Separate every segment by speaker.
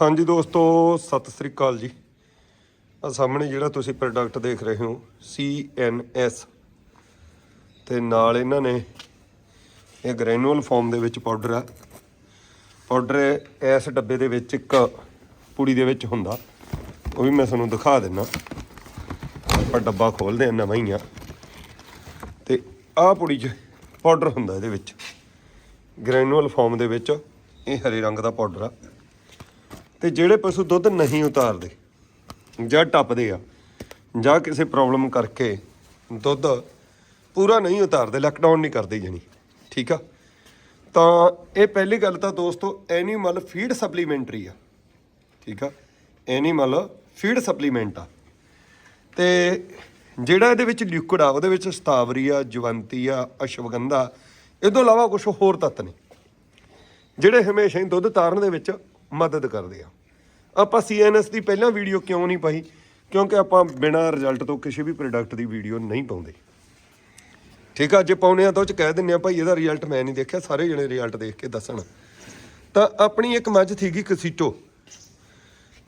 Speaker 1: ਹਾਂਜੀ ਦੋਸਤੋ, ਸਤਿ ਸ੍ਰੀ ਅਕਾਲ ਜੀ। ਆ ਸਾਹਮਣੇ ਜਿਹੜਾ ਤੁਸੀਂ ਪ੍ਰੋਡਕਟ ਦੇਖ ਰਹੇ ਹੋ CNS ਤੇ ਨਾਲ ਇਹਨਾਂ ਨੇ ਇਹ ਗ੍ਰੈਨੂਅਲ ਫਾਰਮ ਦੇ ਵਿੱਚ ਪਾਊਡਰ ਆ। ਪਾਊਡਰ ਇਸ ਡੱਬੇ ਦੇ ਵਿੱਚ ਇੱਕ ਪੁੜੀ ਦੇ ਵਿੱਚ ਹੁੰਦਾ। ਉਹ ਵੀ ਮੈਂ ਤੁਹਾਨੂੰ ਦਿਖਾ ਦਿੰਨਾ। ਆਪਾਂ ਡੱਬਾ ਖੋਲਦੇ ਆ ਨਵਾਂ ਹੀ ਆ। ਤੇ ਆਹ ਪੁੜੀ 'ਚ ਪਾਊਡਰ ਹੁੰਦਾ ਇਹਦੇ ਵਿੱਚ। ਗ੍ਰੈਨੂਅਲ ਫਾਰਮ ਦੇ ਵਿੱਚ ਇਹ ਹਰੇ ਰੰਗ ਦਾ ਪਾਊਡਰ ਆ। ਤੇ ਜਿਹੜੇ ਪਸ਼ੂ ਦੁੱਧ ਨਹੀਂ ਉਤਾਰਦੇ ਜਾਂ ਟੱਪਦੇ ਆ ਜਾਂ ਕਿਸੇ ਪ੍ਰੋਬਲਮ ਕਰਕੇ ਦੁੱਧ ਪੂਰਾ ਨਹੀਂ ਉਤਾਰਦੇ ਲੈਕਡਾਊਨ ਨਹੀਂ ਕਰਦੇ ਜਣੀ, ਠੀਕ ਆ? ਤਾਂ ਇਹ ਪਹਿਲੀ ਗੱਲ ਤਾਂ ਦੋਸਤੋ ਐਨੀਮਲ ਫੀਡ ਸਪਲੀਮੈਂਟਰੀ ਆ, ਠੀਕ ਆ? ਐਨੀਮਲ ਫੀਡ ਸਪਲੀਮੈਂਟ ਆ। ਤੇ ਜਿਹੜਾ ਇਹਦੇ ਵਿੱਚ ਲਿਕੁਇਡ ਆ, ਉਹਦੇ ਵਿੱਚ ਸਤਾਵਰੀ ਆ ਜਵੰਤੀ ਆ ਅਸ਼ਵਗੰਧਾ, ਇਹ ਤੋਂ ਇਲਾਵਾ ਕੁਝ ਹੋਰ ਤੱਤ ਨੇ। ਜਿਹੜੇ ਹਮੇਸ਼ਾ ਹੀ ਦੁੱਧ ਤਾਰਨ ਦੇ ਵਿੱਚ ਮਦਦ ਕਰਦੇ ਆ। ਆਪਾਂ ਸੀਐਨਐਸ ਦੀ ਪਹਿਲਾਂ ਵੀਡੀਓ ਕਿਉਂ ਨਹੀਂ ਪਾਈ? ਕਿਉਂਕਿ ਆਪਾਂ ਬਿਨਾਂ ਰਿਜ਼ਲਟ ਤੋਂ ਕਿਸੇ ਵੀ ਪ੍ਰੋਡਕਟ ਦੀ ਵੀਡੀਓ ਨਹੀਂ ਪਾਉਂਦੇ। ਠੀਕ ਆ, ਜੇ ਪਾਉਨੇ ਆ ਤਾਂ ਉਹ ਚ ਕਹਿ ਦਿੰਨੇ ਆ, ਭਾਈ, ਇਹਦਾ ਰਿਜ਼ਲਟ ਮੈਂ ਨਹੀਂ ਦੇਖਿਆ, ਸਾਰੇ ਜਣੇ ਰਿਜ਼ਲਟ ਦੇਖ ਕੇ ਦੱਸਣ। ਤਾਂ ਆਪਣੀ ਇੱਕ ਮੱਝ ਸੀਗੀ ਕਸੀਟੋ,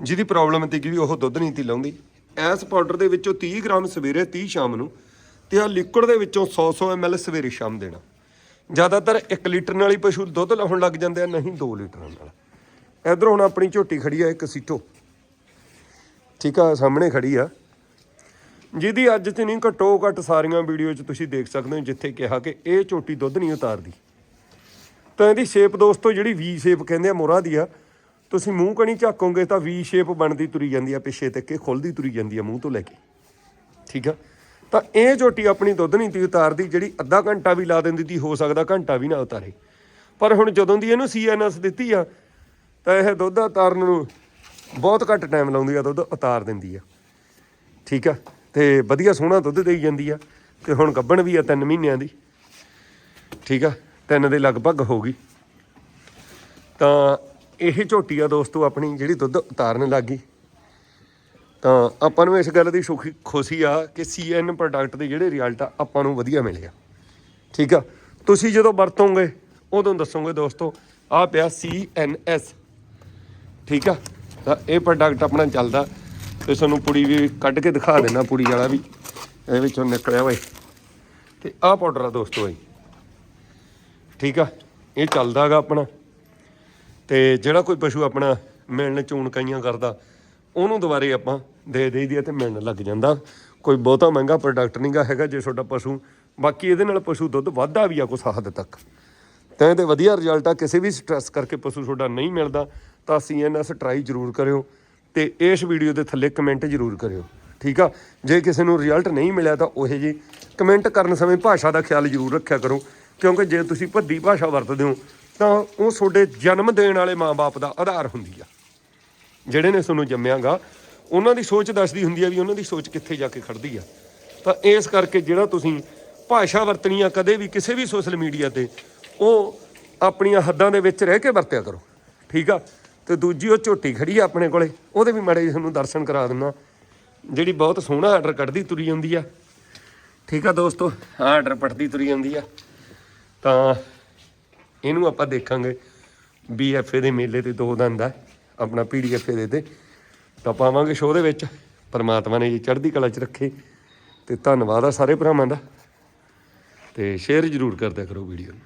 Speaker 1: ਜਿਹਦੀ ਪ੍ਰੋਬਲਮ ਸੀਗੀ ਵੀ ਉਹ ਦੁੱਧ ਨਹੀਂ ਤੀ ਲਾਉਂਦੀ। ਐਸ ਪਾਊਡਰ ਦੇ ਵਿੱਚੋਂ 30 ਗ੍ਰਾਮ ਸਵੇਰੇ 30 ਸ਼ਾਮ ਨੂੰ ਤੇ ਆ ਲਿਕੁਇਡ ਦੇ ਵਿੱਚੋਂ 100 100 ml ਸਵੇਰੇ ਸ਼ਾਮ ਦੇਣਾ। ਜ਼ਿਆਦਾਤਰ 1 ਲੀਟਰ ਨਾਲ ਹੀ ਪਸ਼ੂ ਦੁੱਧ ਲਾਉਣ ਲੱਗ ਜਾਂਦੇ ਆ, ਨਹੀਂ 2 ਲੀਟਰ ਨਾਲ। ਇਧਰ ਹੁਣ ਆਪਣੀ ਝੋਟੀ ਖੜੀ ਆ, ਇੱਕ ਸੀਟੋ। ਠੀਕ ਆ, ਸਾਹਮਣੇ ਖੜੀ ਆ। ਜਿਹਦੀ ਅੱਜ ਤੇ ਨਹੀਂ, ਘੱਟੋ ਘੱਟ ਸਾਰੀਆਂ ਵੀਡੀਓ 'ਚ ਤੁਸੀਂ ਦੇਖ ਸਕਦੇ ਹੋ, ਜਿੱਥੇ ਕਿਹਾ ਕਿ ਇਹ ਝੋਟੀ ਦੁੱਧ ਨਹੀਂ ਉਤਾਰਦੀ। ਤਾਂ ਇਹਦੀ ਸ਼ੇਪ ਦੋਸਤੋ, ਜਿਹੜੀ ਵੀ ਸ਼ੇਪ ਕਹਿੰਦੇ ਆ ਮੋਰਾ ਦੀ ਆ, ਤੁਸੀਂ ਮੂੰਹ ਕਣੀ ਝਾਕੋਗੇ ਤਾਂ ਵੀ ਸ਼ੇਪ ਬਣਦੀ ਤੁਰੀ ਜਾਂਦੀ ਆ, ਪਿੱਛੇ ਤੱਕ ਇਹ ਖੁੱਲਦੀ ਤੁਰੀ ਜਾਂਦੀ ਆ, ਮੂੰਹ ਤੋਂ ਲੈ ਕੇ। ਠੀਕ ਆ? ਤਾਂ ਇਹ ਝੋਟੀ ਆਪਣੀ ਦੁੱਧ ਨਹੀਂ ਤੀ ਉਤਾਰਦੀ, ਜਿਹੜੀ ਅੱਧਾ ਘੰਟਾ ਵੀ ਲਾ ਦਿੰਦੀ ਤੀ, ਹੋ ਸਕਦਾ ਘੰਟਾ ਵੀ ਨਾ ਉਤਾਰੇ। ਪਰ ਹੁਣ ਜਦੋਂ ਦੀ ਇਹਨੂੰ ਸੀਐਨਐਸ ਦਿੱਤੀ ਆ ਤਾਂ ਇਹ ਦੁੱਧ ਉਤਾਰਨ ਨੂੰ ਬਹੁਤ ਘੱਟ ਟਾਈਮ ਲਾਉਂਦੀ ਆ, ਦੁੱਧ ਉਤਾਰ ਦਿੰਦੀ ਆ। ਠੀਕ ਆ? ਤੇ ਵਧੀਆ ਸੋਹਣਾ ਦੁੱਧ ਦੇਈ ਜਾਂਦੀ ਆ। ਤੇ ਹੁਣ ਗੱਭਣ ਵੀ ਆ 3 ਮਹੀਨਿਆਂ ਦੀ। ਠੀਕ ਆ? ਤਿੰਨ ਦੇ ਲਗਭਗ ਹੋ ਗਈ। ਤਾਂ ਇਹ ਝੋਟੀ ਆ ਦੋਸਤੋ ਆਪਣੀ, ਜਿਹੜੀ ਦੁੱਧ ਉਤਾਰਨ ਲੱਗੀ ਤਾਂ ਆਪਾਂ ਨੂੰ ਇਸ ਗੱਲ ਦੀ ਸੁਖੀ, ਖੁਸ਼ੀ ਆ ਕਿ ਸੀਐਨ ਪ੍ਰੋਡਕਟ ਦੇ ਜਿਹੜੇ ਰਿਜ਼ਲਟ ਆ, ਆਪਾਂ ਨੂੰ ਵਧੀਆ ਮਿਲੇ ਆ। ਠੀਕ ਆ? ਤੁਸੀਂ ਜਦੋਂ ਵਰਤੋਗੇ, ਉਦੋਂ ਦੱਸੋਗੇ ਦੋਸਤੋ ਆ ਪਿਆ ਸੀਐਨਐਸ ਠੀਕ ਆ? ਤਾਂ ਇਹ ਪ੍ਰੋਡਕਟ ਆਪਣਾ ਚੱਲਦਾ। ਤੇ ਤੁਹਾਨੂੰ ਪੁੜੀ ਵੀ ਕੱਢ ਕੇ ਦਿਖਾ ਦੇਣਾ, ਪੁੜੀ ਵਾਲਾ ਵੀ। ਇਹਦੇ ਵਿੱਚੋਂ ਨਿਕਲਿਆ ਹੋਏ ਤੇ ਆਹ ਪਾਊਡਰ ਆ ਦੋਸਤੋ ਜੀ ਠੀਕ ਆ? ਇਹ ਚੱਲਦਾਗਾ ਆਪਣਾ। ਤੇ ਜਿਹੜਾ ਕੋਈ ਪਸ਼ੂ ਆਪਣਾ ਮਿਲਣ ਚੂਣ ਕਈਆਂ ਕਰਦਾ, ਉਹਨੂੰ ਦੁਬਾਰੇ ਆਪਾਂ ਦੇ ਦੇਈਦੀ ਆ ਤੇ ਮਿਲਣ ਲੱਗ ਜਾਂਦਾ। ਕੋਈ ਬਹੁਤਾ ਮਹਿੰਗਾ ਪ੍ਰੋਡਕਟ ਨਹੀਂਗਾ ਹੈਗਾ ਜੇ ਤੁਹਾਡਾ ਪਸ਼ੂ, ਬਾਕੀ ਇਹਦੇ ਨਾਲ ਪਸ਼ੂ ਦੁੱਧ ਵੱਧਦਾ ਵੀ ਆ ਕੁਛ ਹੱਦ ਤੱਕ। ਤਾਂ ਇਹਦੇ ਵਧੀਆ ਰਿਜ਼ਲਟ ਆ, ਕਿਸੇ ਵੀ ਸਟ੍ਰੈਸ ਕਰਕੇ ਪਸ਼ੂ ਤੁਹਾਡਾ ਨਹੀਂ ਮਿਲਦਾ। ਤਾਂ ਸੀਐਨਐਸ ਟਰਾਈ ਜ਼ਰੂਰ ਕਰਿਓ ਤੇ ਇਸ ਵੀਡੀਓ ਦੇ ਥੱਲੇ ਕਮੈਂਟ ਜ਼ਰੂਰ ਕਰਿਓ, ਠੀਕ ਆ? ਜੇ ਕਿਸੇ ਨੂੰ ਰਿਜ਼ਲਟ ਨਹੀਂ ਮਿਲਿਆ ਤਾਂ ਉਹੇ ਜੀ ਕਮੈਂਟ ਕਰਨ ਸਮੇਂ ਭਾਸ਼ਾ ਦਾ ਖਿਆਲ ਜ਼ਰੂਰ ਰੱਖਿਆ ਕਰੋ, ਕਿਉਂਕਿ ਜੇ ਤੁਸੀਂ ਭੱਦੀ ਭਾਸ਼ਾ ਵਰਤਦੇ ਹੋ, ਤਾਂ ਉਹ ਤੁਹਾਡੇ ਜਨਮ ਦੇਣ ਵਾਲੇ ਮਾਪੇ ਦਾ ਆਧਾਰ ਹੁੰਦੀ ਆ। ਜਿਹੜੇ ਨੇ ਤੁਹਾਨੂੰ ਜੰਮਿਆਗਾ, ਉਹਨਾਂ ਦੀ ਸੋਚ ਦੱਸਦੀ ਹੁੰਦੀ ਆ ਵੀ ਉਹਨਾਂ ਦੀ ਸੋਚ ਕਿੱਥੇ ਜਾ ਕੇ ਖੜਦੀ ਆ। ਤਾਂ ਇਸ ਕਰਕੇ ਜਿਹੜਾ ਤੁਸੀਂ ਭਾਸ਼ਾ ਵਰਤਣੀ ਆ ਕਦੇ ਵੀ ਕਿਸੇ ਵੀ ਸੋਸ਼ਲ ਮੀਡੀਆ ਤੇ, ਉਹ ਆਪਣੀਆਂ ਹੱਦਾਂ ਦੇ ਵਿੱਚ ਰਹਿ ਕੇ ਵਰਤਿਆ ਕਰੋ, ਠੀਕ ਆ? ਤੇ ਦੂਜੀ ਉਹ ਝੋਟੀ ਖੜੀ ਆ ਆਪਣੇ ਕੋਲੇ, ਉਹਦੇ ਵੀ ਮਾੜੇ ਜਿਹੇ ਤੁਹਾਨੂੰ ਦਰਸ਼ਨ ਕਰਾ ਦਿੰਦਾ। ਜਿਹੜੀ ਬਹੁਤ ਸੋਹਣਾ ਆਰਡਰ ਕੱਢਦੀ ਤੁਰੀ ਜਾਂਦੀ ਆ। ਠੀਕ ਆ ਦੋਸਤੋ, ਆਹ ਆਰਡਰ ਪਟਦੀ ਤੁਰੀ ਜਾਂਦੀ ਆ। ਤਾਂ ਇਹਨੂੰ ਆਪਾਂ ਦੇਖਾਂਗੇ ਬੀਐਫਏ ਦੇ ਮੇਲੇ ਤੇ ਦੋ ਦਿਨ ਦਾ ਆਪਣਾ ਪੀਡੀਐਫਏ ਦੇ ਤੇ। ਤਾਂ ਪਾਵਾਂਗੇ ਸ਼ੋਅ ਦੇ ਵਿੱਚ, ਪਰਮਾਤਮਾ ਨੇ ਜੀ ਚੜ੍ਹਦੀ ਕਲਾ 'ਚ ਰੱਖੇ। ਤੇ ਧੰਨਵਾਦ ਆ ਸਾਰੇ ਭਰਾਵਾਂ ਦਾ। ਤੇ ਸ਼ੇਅਰ ਜ਼ਰੂਰ ਕਰਦਿਆ ਕਰੋ ਵੀਡੀਓ ਨੂੰ।